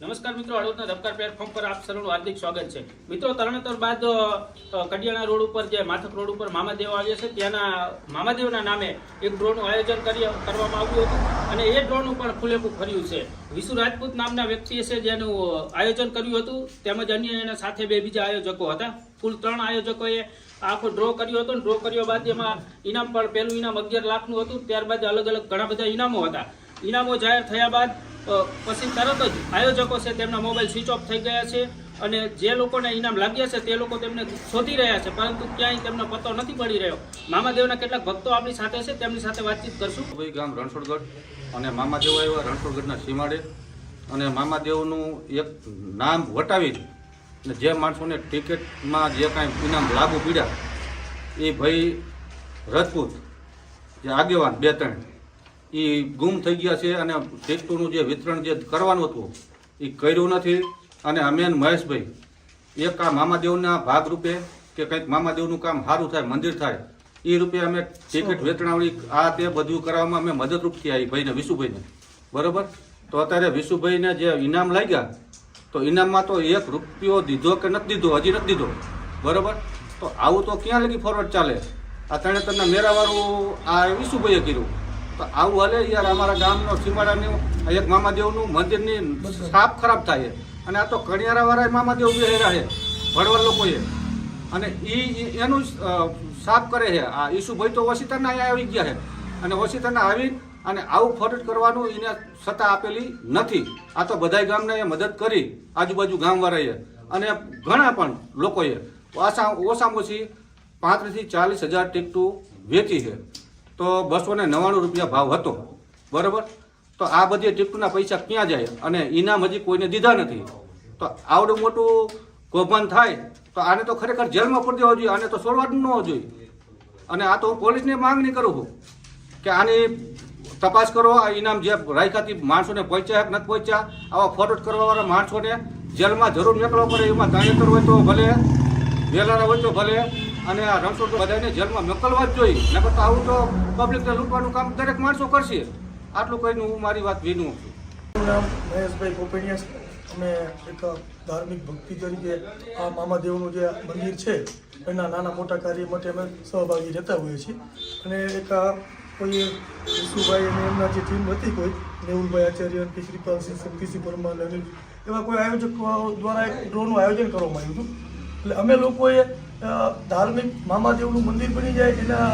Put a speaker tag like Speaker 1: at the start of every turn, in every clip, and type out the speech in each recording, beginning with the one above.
Speaker 1: નમસ્કાર મિત્રો, હળવદના ધબકાર પ્લેટફોર્મ પર આપ સર્વનું હાર્દિક સ્વાગત છે. મિત્રો, તરણેતર બાદ કડિયાણા રોડ ઉપર જે માથક રોડ ઉપર મામાદેવ આવ્યો છે, ત્યાંના મામાદેવના નામે એક ડ્રોનું આયોજન કરી કરવામાં આવ્યું હતું અને એ ડ્રોન ઉપર ખુલ્લેખું ફર્યું છે. વિશુ રાજપૂત નામના વ્યક્તિએ છે જેનું આયોજન કર્યું હતું, તેમજ અન્ય એના સાથે બે બીજા આયોજકો હતા. કુલ ત્રણ આયોજકોએ આખો ડ્રો કર્યો હતો ડ્રો કર્યો બાદ એમાં ઇનામ પણ, પહેલું ઇનામ અગિયાર લાખનું હતું, ત્યારબાદ અલગ અલગ ઘણા બધા ઇનામો હતા. ઇનામો જાહેર થયા બાદ પછી તરત જ આયોજકો છે તેમના મોબાઈલ સ્વિચ ઓફ થઈ ગયા છે અને જે લોકોને ઇનામ લાગ્યા છે તે લોકો તેમને શોધી રહ્યા છે, પરંતુ ક્યાંય તેમનો પત્તો નથી મળી રહ્યો. મામાદેવના કેટલાક ભક્તો આપણી સાથે છે, તેમની સાથે વાતચીત કરશું.
Speaker 2: ભાઈ ગામ રણછોડગઢ અને મામાદેવ આવ્યા રણછોડગઢના સીમાડે. અને મામાદેવનું એક નામ વટાવી અને જે માણસોને ટિકિટમાં જે કાંઈ ઇનામ લાગુ પીડ્યા, એ ભાઈ રજપૂત, જે આગેવાન બે ત્રણ. એ ગુમ થઈ ગયા છે અને ટિકટોનું જે વિતરણ જે કરવાનું હતું એ કર્યું નથી. અને અમે મહેશભાઈ એક આ મામાદેવના ભાગરૂપે કે કંઈક મામાદેવનું કામ સારું થાય મંદિર થાય એ રૂપે અમે ટિકિટ વેચણાવડી આ તે બધું કરવામાં અમે મદદરૂપ થયા એ ભાઈને વિશુભાઈને. બરાબર? તો અત્યારે વિશુભાઈને જે ઇનામ લાગ્યા તો ઇનામમાં તો એક રૂપિયો દીધો કે નથી દીધો? હજી નથી દીધો. બરાબર? તો આવું તો ક્યાં લગી ફોરવર્ડ ચાલે? આ તરણેતરના મેરાવાળું આ વિશુભાઈએ કર્યું. તો આવું હાલે યાર અમારા ગામનો સીમાડાની એક મામાદેવનું મંદિરની સાફ ખરાબ થાય. અને આ તો કણિયારાવાળા મામાદેવ બે હેરા છે ભડવર લોકોએ. અને ઈ એનું સાફ કરે છે. આ ઈસુભાઈ તો વસીતાના અહીંયા આવી ગયા છે. અને વસીતાના આવી અને આવું ફરજ કરવાનું એને સત્તા આપેલી નથી. આ તો બધાય ગામને એ મદદ કરી આજુબાજુ ગામવાળાએ. અને ઘણા પણ લોકોએ. ઓછા, ઓછામાં ઓછી પાંત્રીસથી ચાલીસ હજાર ટિકટું વેચી છે. તો બસો ને નવ્વાણું રૂપિયા ભાવ હતો. બરાબર? તો આ બધી ટીપટુના પૈસા ક્યાં જાય? અને ઇનામ હજી કોઈને દીધા નથી. તો આવડું મોટું કૌભાંડ થાય, તો આને તો ખરેખર જેલમાં પડી દેવો જોઈએ, આને તો છોડવાનું ન હોવું જોઈએ. અને આ તો હું પોલીસને માંગણી કરું છું કે આની તપાસ કરો, આ ઇનામ જે રાખ્યાથી માણસોને પહોંચ્યા કે નથી પહોંચ્યા, આવા ફોરવર્ડ કરવાવાળા માણસોને જેલમાં જરૂર નીકળવો પડે, એમાં તાણેતર હોય તો ભલે, વેલારા હોય તો ભલે અને આ રણછોડ બધાને જેલમાં મોકલવા જ જોઈએ. નકર તો આવું તો પબ્લિકને લૂંટવાનું કામ દરેક માણસો કરશે. આટલું કહીને હું મારી વાત વિનું છું.
Speaker 3: નામ મહેશભાઈ કોપેડિયા અમે એક ધાર્મિક ભક્તિ તરીકે આ મામાદેવનું જે મંદિર છે, એના નાના મોટા કાર્ય માટે અમે સહભાગી રહેતા હોઈએ છીએ. અને એક કોઈ વિશુભાઈ અને એમના જે ટીમ હતી કોઈ મેહુલભાઈ આચાર્ય કે શ્રીપાલસિંહ શક્તિસિંહ પરમાર, અનિલ, એવા કોઈ આયોજકો દ્વારા એક ડ્રોનું આયોજન કરવામાં આવ્યું હતું. એટલે અમે લોકોએ ધાર્મિક મામાદેવનું મંદિર બની જાય એના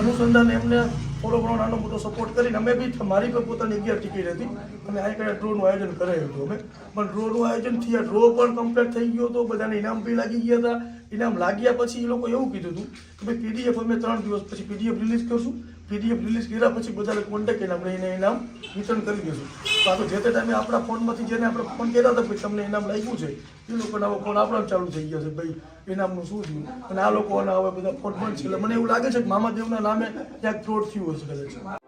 Speaker 3: અનુસંધાને એમને થોડો ઘણો નાનો મોટો સપોર્ટ કરીને અમે બી મારી પણ પોતાની અગિયાર ટિકિટ હતી અને આ કઈ ડ્રોનું આયોજન કરાયું હતું અમે. પણ ડ્રોનું આયોજન થયા ડ્રો પણ કમ્પ્લીટ થઈ ગયો હતો, બધાને ઇનામ બી લાગી ગયા હતા. ઇનામ લાગ્યા પછી એ લોકો એવું કીધું હતું કે ભાઈ પીડીએફ અમે ત્રણ દિવસ પછી પીડીએફ રિલીઝ કરશું. પીડીએફ રિલીઝ કર્યા પછી બધાને કોન્ટેક્ટ કરીને આપણે એને ઇનામ વિતરણ કરી દઈશું. તો તો જે તે ટાઈમે આપણા ફોનમાંથી જેને આપણે ફોન કર્યા હતા ભાઈ તમને ઇનામ લાગ્યું છે, એ લોકોના ફોન આપણા ચાલુ થઈ ગયા છે. ભાઈ ઇનામનું શું થયું? અને આ લોકોના હવે બધા ફોન બંધ છે. એટલે મને એવું લાગે છે કે મામાદેવના નામે ક્યાંક ફ્રોડ થયું હશે કદાચ.